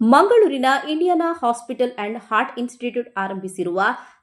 ಮಂಗಳೂರಿನ Indiana hospital and heart institute ಆರಂಭಿಸಿರುವ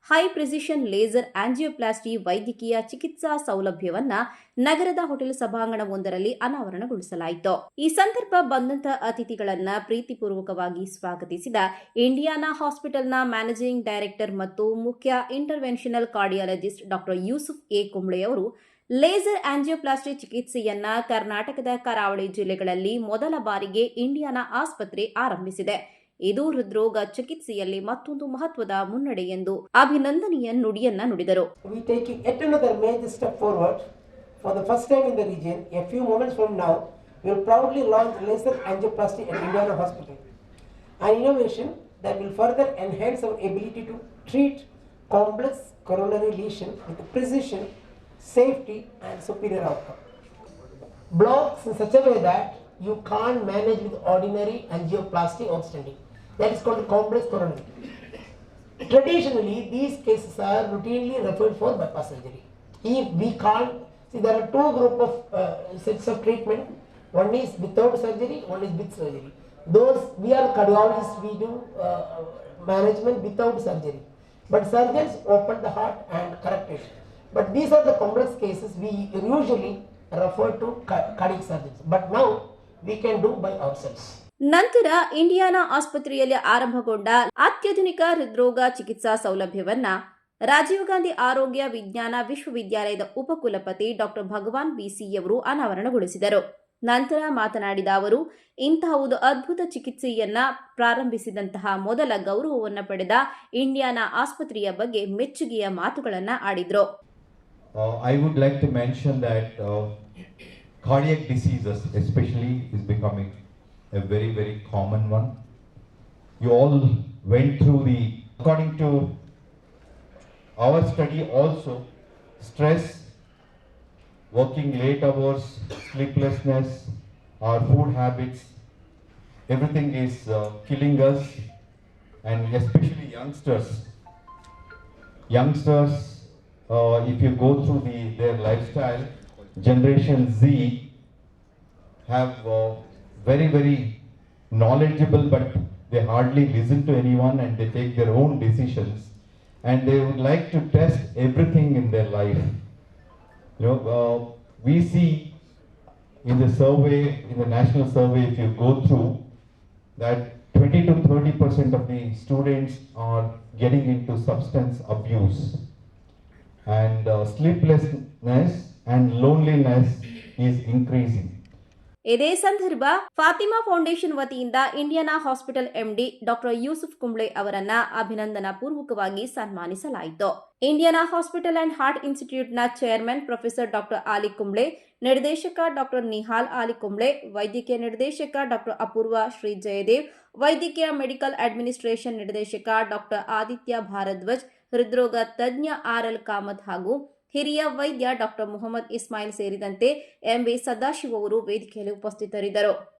high precision laser angioplasty ವೈದ್ಯಕೀಯ ಚಿಕಿತ್ಸಾ ಸೌಲಭ್ಯವನ್ನ ನಗರದ ಹೋಟೆಲ್ ಸಭಾಂಗಣವೊಂದರಲ್ಲಿ ಅನಾವರಣಗೊಳಿಸಲಾಯಿತು. ಈ ಸಂದರ್ಭ ಬಂದಂತ ಅತಿಥಿಗಳನ್ನ ಪ್ರೀತಿಪೂರ್ವಕವಾಗಿ ಸ್ವಾಗತಿಸಿದ ಇಂಡಿಯಾನಾ ಹಾಸ್ಪಿಟಲ್ನ ಮ್ಯಾನೇಜಿಂಗ್ ಡೈರೆಕ್ಟರ್ ಮತ್ತು ಮುಖ್ಯ interventional cardiologist doctor Yusuf A. Kumble ಅವರು ಲೇಸರ್ ಆಂಜಿಯೋಪ್ಲಾಸ್ಟಿಕ್ ಚಿಕಿತ್ಸೆಯನ್ನ ಕರ್ನಾಟಕದ ಕರಾವಳಿ ಜಿಲ್ಲೆಗಳಲ್ಲಿ ಮೊದಲ ಬಾರಿಗೆ ಇಂಡಿಯಾನ ಆಸ್ಪತ್ರೆ ಆರಂಭಿಸಿದೆ. ಇದು ಹೃದ್ರೋಗ ಚಿಕಿತ್ಸೆಯಲ್ಲಿ ಮತ್ತೊಂದು ಮಹತ್ವದ ಮುನ್ನಡೆ ಎಂದು ಅಭಿನಂದನೀಯ ನುಡಿಯನ್ನ ನುಡಿದರು. We taking another forward for first region laser angioplastic will further enhance our ability to treat complex coronary lesions with precision safety, and superior outcome. Blocks in such a way that you can't manage with ordinary angioplasty or stenting. That is called complex coronary. Traditionally, these cases are routinely referred for bypass surgery. If we can't, see there are two group of uh, sets of treatment. One is without surgery, one is with surgery. Those we are cardiologists, we do uh, management without surgery. But surgeons open the heart and correct it. But these are the complex cases we usually refer to cardiac surgeons. But now, we can do by ourselves. ನಂತರ Indiana ಆಸ್ಪತ್ರೆಯಲ್ಲಿ ಆರಂಭಗೊಂಡ ಅತ್ಯಾಧುನಿಕ ಹೃದ್ರೋಗ ಚಿಕಿತ್ಸಾ ಸೌಲಭ್ಯವನ್ನ ರಾಜೀವ್ ಗಾಂಧಿ ಆರೋಗ್ಯ ವಿಜ್ಞಾನ ವಿಶ್ವವಿದ್ಯಾಲಯದ ಉಪಕುಲಪತಿ doctor ಭಗವಾನ್ ಬಿಸಿಯವರು ಅನಾವರಣಗೊಳಿಸಿದರು ನಂತರ ಮಾತನಾಡಿದ ಅವರು ಇಂತಹ ಒಂದು ಅದ್ಭುತ ಚಿಕಿತ್ಸೆಯನ್ನ ಪ್ರಾರಂಭಿಸಿದಂತಹ ಮೊದಲ ಗೌರವವನ್ನು ಪಡೆದ ಇಂಡಿಯಾನಾ ಆಸ್ಪತ್ರೆಯ ಬಗ್ಗೆ ಮೆಚ್ಚುಗೆಯ ಮಾತುಗಳನ್ನ ಆಡಿದ್ರು Uh, I would like to mention that uh, cardiac diseases, especially, is becoming a very, very common one. You all went through the, according to our study, also stress, working late hours, sleeplessness, our food habits, everything is uh, killing us, and especially youngsters youngsters, uh, if you go through the, their lifestyle, Generation Z have uh, very, very knowledgeable, but they hardly listen to anyone and they take their own decisions. And they would like to test everything in their life. You know, uh, we see in the survey, in the national survey, if you go through, that 20 to 30 percent of the students are getting into substance abuse and uh, sleeplessness and loneliness is increasing. ಇದೇ ಸಂದರ್ಭ Fatima foundation ವತಿಯಿಂದ Indiana hospital MD doctor Yusuf Kumble ಅವರನ್ನ ಅಭಿನಂದನಾ ಪೂರ್ವಕವಾಗಿ ಸನ್ಮಾನಿಸಲಾಯಿತು. Indiana hospital and heart ಇನ್ಸ್ಟಿಟ್ಯೂಟ್ನ chairman professor doctor Ali Kumble ನಿರ್ದೇಶಕ doctor Nihal ಆಲಿ ಕುಂಬ್ಳೆ ವೈದ್ಯಕೀಯ ನಿರ್ದೇಶಕ ಡಾಕ್ಟರ್ ಅಪೂರ್ವ ಶ್ರೀ ಜಯದೇವ್ ವೈದ್ಯಕೀಯ ಮೆಡಿಕಲ್ ಅಡ್ಮಿನಿಸ್ಟ್ರೇಷನ್ ನಿರ್ದೇಶಕ ಡಾಕ್ಟರ್ ಆದಿತ್ಯ ಭಾರದ್ವಾಜ್ ಹೃದ್ರೋಗ ತಜ್ಞ ಆರ್ ಎಲ್ ಕಾಮತ್ ಹಾಗೂ ಹಿರಿಯ ವೈದ್ಯ ಡಾಕ್ಟರ್ ಮೊಹಮ್ಮದ್ ಇಸ್ಮಾಯಿಲ್ ಸೇರಿದಂತೆ ಎಂಬಿ ಸದಾಶಿವ ಅವರು ವೇದಿಕೆಯಲ್ಲಿ ಉಪಸ್ಥಿತರಿದ್ದರು.